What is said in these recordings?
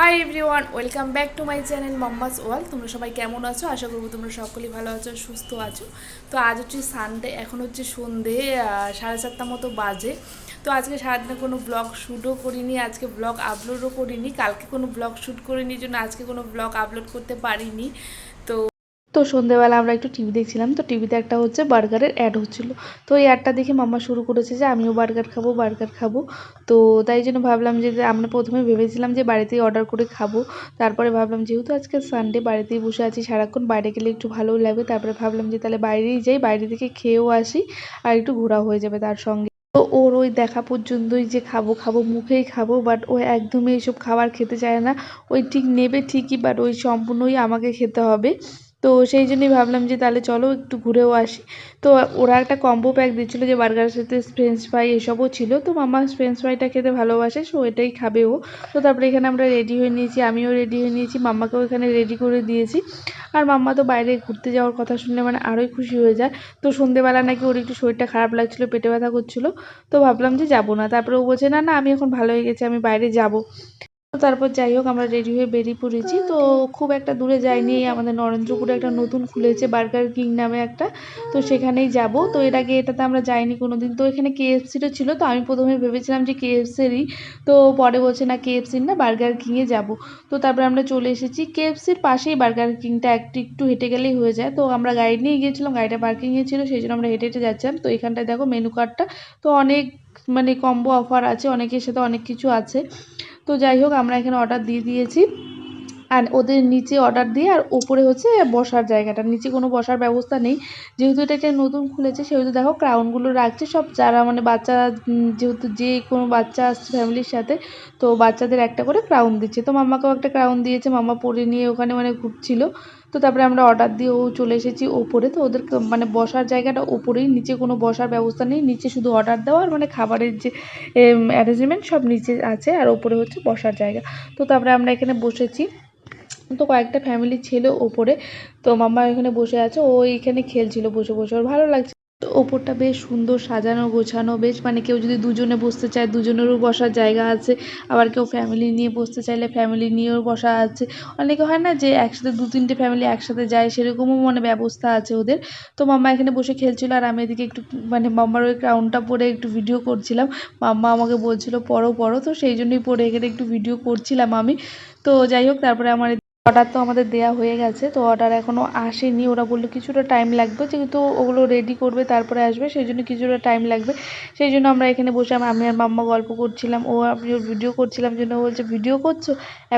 Hi everyone welcome back to my channel Mamma's Wall তোমরা সবাই কেমন আছো? আশা করব তোমরা সকলেই ভালো আছো, সুস্থ আছো। তো আজ হচ্ছে সানডে এখন হচ্ছে সন্ধে সাড়ে চারটা মতো বাজে। তো আজকে সারাদিনে কোনো ব্লগ শ্যুটও করিনি, আজকে ব্লগ আপলোডও করিনি। কালকে কোনো ব্লগ শ্যুট করিনি জন্য আজকে কোনো ব্লগ আপলোড করতে পারিনি। তো সন্ধেবেলা আমরা একটু টিভি দেখছিলাম, তো টিভিতে একটা হচ্ছে বার্গারের অ্যাড হচ্ছিল। তো এই অ্যাডটা দেখে মাম্মা শুরু করেছে যে, আমিও বার্গার খাব বার্গার খাব। তো তাই জন্য ভাবলাম যে আমরা প্রথমে ভেবেছিলাম যে, বাড়িতেই অর্ডার করে খাব। তারপরে ভাবলাম, যেহেতু আজকে সানডে বাড়িতেই বসে আছি, সারাক্ষণ বাইরে গেলে একটু ভালোও লাগবে তারপরে ভাবলাম যে, তাহলে বাইরেই যাই, বাইরে থেকে খেয়েও আসি আর একটু ঘোরা হয়ে যাবে তার সঙ্গে। তো ওর ওই দেখা পর্যন্তই যে, খাব খাব, মুখেই খাব। বাট ও একদমই এইসব খাবার খেতে চায় না। ওই ঠিক নেবে ঠিকই বাট ওই সম্পূর্ণই আমাকে খেতে হবে। তো সেই জন্যই ভাবলাম যে তাহলে চলো একটু ঘুরেও আসি। তো ওরা একটা কম্বো প্যাক দিচ্ছিল যে বার্গারের সাথে ফ্রেঞ্চ ফ্রাই এসবও ছিল। তো মামা ফ্রেঞ্চ ফ্রাইটা খেতে ভালোবাসে, সো এটাই খাবে ও। তো তারপরে এখানে আমরা রেডি হয়ে নিয়েছি, আমিও রেডি হয়ে নিয়েছি, মাম্মাকেও এখানে রেডি করে দিয়েছি। আর মাম্মা তো বাইরে ঘুরতে যাওয়ার কথা শুনলে মানে আরোই খুশি হয়ে যায়। তো সন্ধেবেলা নাকি ওর একটু শরীরটা খারাপ লাগছিল, পেটে ব্যথা করছিল। তো ভাবলাম যে যাব না। তারপরে ও বলছে, না না, আমি এখন ভালো হয়ে গেছি, আমি বাইরে যাব। তারপর যাই হোক, আমরা রেডি হয়ে বেরিয়ে পড়েছি। তো খুব একটা দূরে যাইনি, আমাদের নরেন্দ্রপুরে একটা নতুন খুলেছে বার্গার কিং নামে একটা। তো সেখানেই যাব। তো এর আগে এটাতে আমরা যাইনি কোনো দিন তো এখানে কেএফসিটা ছিল, তো আমি প্রথমে ভেবেছিলাম যে কেএফসিরই তো পরে বলছে, না কেএফসির না বার্গার কিংয়ে যাব। তো তারপরে আমরা চলে এসেছি। কেএফসির পাশেই বার্গার কিংটা একটু একটু হেঁটে গেলেই হয়ে যায়। তো আমরা গাড়ি নিয়ে গিয়েছিলাম, গাড়িটা পার্কিংয়ে ছিল, সেই জন্য আমরা হেঁটে হেঁটে যাচ্ছিলাম। তো এখানটায় দেখো মেনু কার্ডটা তো অনেক মানে কম্বো অফার আছে, অনেকের সাথে অনেক কিছু আছে। তো যাই হোক, আমরা এখানে অর্ডার দিয়ে দিয়েছি। আর ওদের নিচে অর্ডার দিয়ে আর ওপরে হচ্ছে বসার জায়গাটা। নিচে কোনো বসার ব্যবস্থা নেই। যেহেতু এটা একটা নতুন খুলেছে, সেহেতু দেখো ক্রাউনগুলো রাখছে। সব যারা মানে বাচ্চা যেহেতু যে কোনো বাচ্চা আসছে ফ্যামিলির সাথে, তো বাচ্চাদের একটা করে ক্রাউন দিচ্ছে। তো মাম্মাকেও একটা ক্রাউন দিয়েছে। মাম্মা পরে নিয়ে ওখানে মানে ঘুরছিল। তো তারপরে আমরা অর্ডার দিয়েও চলে এসেছি ওপরে। তো ওদের মানে বসার জায়গাটা ওপরেই, নিচে কোনো বসার ব্যবস্থা নেই। নিচে শুধু অর্ডার দেওয়ার মানে খাবারের যে অ্যারেঞ্জমেন্ট সব নিচে আছে আর ওপরে হচ্ছে বসার জায়গা। তো তারপরে আমরা এখানে বসেছি। তো কয়েকটা ফ্যামিলি ছিল ওপরে। তো মাম্মা এখানে বসে আছে। ও এখানে খেলছিল বসে বসে। ওর ভালো লাগছে ওপরটা বেশ সুন্দর সাজানো, গোছানো, বেশ মানে কেউ যদি দুজনে বসতে চায়, দুজনেরও বসার জায়গা আছে। আবার কেউ ফ্যামিলি নিয়ে বসতে চাইলে ফ্যামিলি নিয়েও বসা আছে। অনেকে হয় না যে একসাথে দু, তিনটে ফ্যামিলি একসাথে যায়, সেরকমও মানে ব্যবস্থা আছে ওদের। তো মাম্মা এখানে বসে খেলছিল আর আমি এদিকে একটু মানে মাম্মার ওই ক্রাউনটা পরে একটু ভিডিও করছিলাম। মাম্মা আমাকে বলছিল, পড়ো পড়ো। তো সেই জন্যই পরে এখানে একটু ভিডিও করছিলাম আমি। তো যাই হোক, তারপরে আমার অর্ডার তো আমাদের দেয়া হয়ে গেছে, তো অর্ডার এখনও আসেনি। ওরা বলল কিছুটা টাইম লাগবে, যেহেতু ওগুলো রেডি করবে, তারপরে আসবে, সেই জন্য কিছুটা টাইম লাগবে। সেই জন্য আমরা এখানে বসে আমি আর মাম্মা গল্প করছিলাম, ও আমি ভিডিও করছিলাম, জন্য বলছে ভিডিও করছ?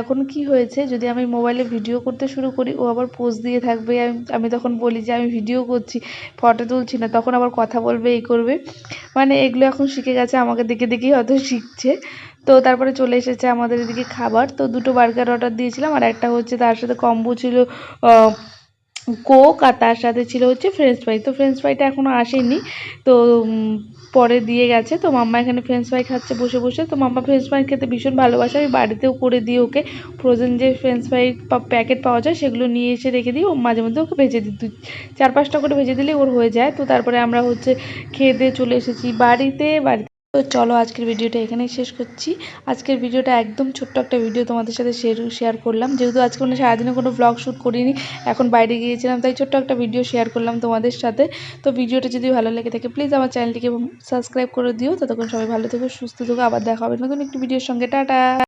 এখন কি হয়েছে? যদি আমি মোবাইলে ভিডিও করতে শুরু করি, ও আবার পোজ দিয়ে থাকবে। আমি তখন বলি যে, আমি ভিডিও করছি ফটো তুলছি না। তখন আবার কথা বলবে, এই করবে। মানে এগুলো এখন শিখে গেছে, আমাকে দেখে দেখেই হয়তো শিখছে। তো তারপরে চলে এসেছে আমাদের এদিকে খাবার। তো দুটো বার্গার অর্ডার দিয়েছিলাম আর একটা হচ্ছে তার সাথে কম্বো ছিল কোক আর তার সাথে ছিল হচ্ছে ফ্রেঞ্চ ফ্রাই তো ফ্রেঞ্চ ফ্রাইটা এখনও আসেনি। তো পরে দিয়ে গেছে। তো মাম্মা এখানে ফ্রেঞ্চ ফ্রাই খাচ্ছে বসে বসে। তো মাম্মা ফ্রেঞ্চ ফ্রাই খেতে ভীষণ ভালোবাসে। আমি বাড়িতেও করে দিই ওকে ফ্রোজেন যে ফ্রেঞ্চ ফ্রাই প্যাকেট পাওয়া যায় সেগুলো নিয়ে এসে রেখে দিই। ও মাঝে মধ্যে ওকে ভেজে দিই। দুই, চার পাঁচটা করে ভেজে দিলেই ওর হয়ে যায়। তো তারপরে আমরা হচ্ছে খেয়ে দিয়ে চলে এসেছি বাড়িতে। বাড়িতে তো চলো আজকের ভিডিওটা এখানেই শেষ করছি। আজকের ভিডিওটা একদম ছোট্ট একটা ভিডিও তোমাদের সাথে শেয়ার শেয়ার করলাম। যেহেতু আজকে কোনো সারাদিনে কোনো ব্লগ শ্যুট করিনি, এখন বাইরে গিয়েছিলাম, তাই ছোট্ট একটা ভিডিও শেয়ার করলাম তোমাদের সাথে। তো ভিডিওটা যদি ভালো লেগে থাকে প্লিজ আমার চ্যানেলটিকে সাবস্ক্রাইব করে দিও। ততক্ষণ সবাই ভালো থেকো, সুস্থ থেকো, আবার দেখা হবে নতুন একটি ভিডিওর সঙ্গে। টাটা!